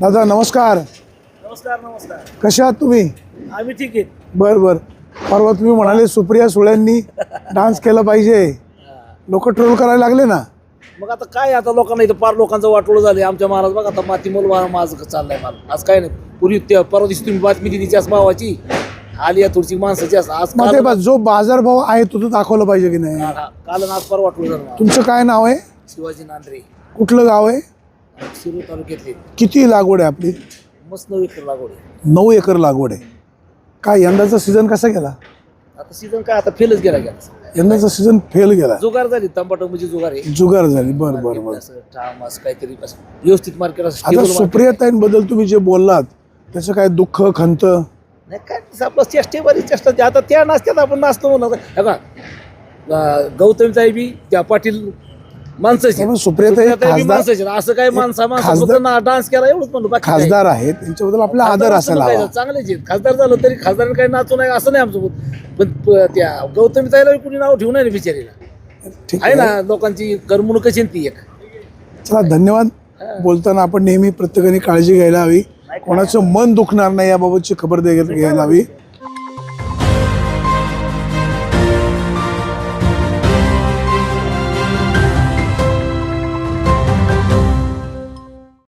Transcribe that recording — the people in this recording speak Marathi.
दादा नमस्कार. नमस्कार नमस्कार. कशा आहात तुम्ही? आम्ही ठीक आहे बर बर. परवा तुम्ही म्हणाले सुप्रिया सुळ्यांनी डान्स केला पाहिजे. लोक ट्रोल करायला लागले ना? मग आता काय आता लोकांना इथं फार लोकांचं वाटोळं झालंय आमच्या महाराज बघा आता माती मोल माझं चाललंय मला. आज काय नाही. पूर्वी त्या परवा दिवशी तुम्ही बातमी दिली त्याच भावाची. आली या थोडीशी माणसाची. असं आज मग ते बा जो बाजारभाव आहे तो तो दाखवला पाहिजे की नाही? काल आणि आज फार वाटोळं झालं. मला. तुमचं काय नाव आहे? शिवाजी नांदरे. कुठलं गाव आहे? शिरूर तालुक्यातले. किती लागवड आहे आपली? मस्त नऊ एकर लागवड आहे. नऊ एकर लागवड आहे. काय यंदाचा सीझन कसा गेला? आता सीझन काय आता फेलच गेला गेला यंदाचा सीझन फेल गेला. जुगार झाली तंबाटो म्हणजे जुगार आहे. जुगार झाली बर बर बर. असं ठाम असं काहीतरी असं व्यवस्थित मार्केट असं आता stable market. सुप्रियाताईंबद्दल तुम्ही जे बोललात त्याचं काय दुःख खंत? नाही काय तसं आपलं चेष्टे बरी चेष्टा ते. आता त्या नाचत्यात आपण नाचतो म्हणून हे बघा अं, गौतमताई बी त्या पाटील माणसाचे बी खासदार- माणसाचे असं काय माणसा माणसा डान्स केला एवढंच म्हणलं बाकी. खासदार आहेत. त्यांच्याबद्दल आपला आदर असायला हवा. चांगलेच आहेत. खासदार झालं तरी खासदार काही नाचू नाही असं नाही आमचं पण प- त्या गौतमीताईला बी कुणी नाव ठेवू नाही ना बिचारीला. ठीक आहे आहे. ना लोकांची करमणूक कशी आहे ती एक. चला धन्यवाद. बोलताना आपण नेहमी प्रत्येकाने काळजी घ्यायला हवी. कोणाचं मन दुखणार नाही याबाबतची खबर दे- घ्यायला हवी.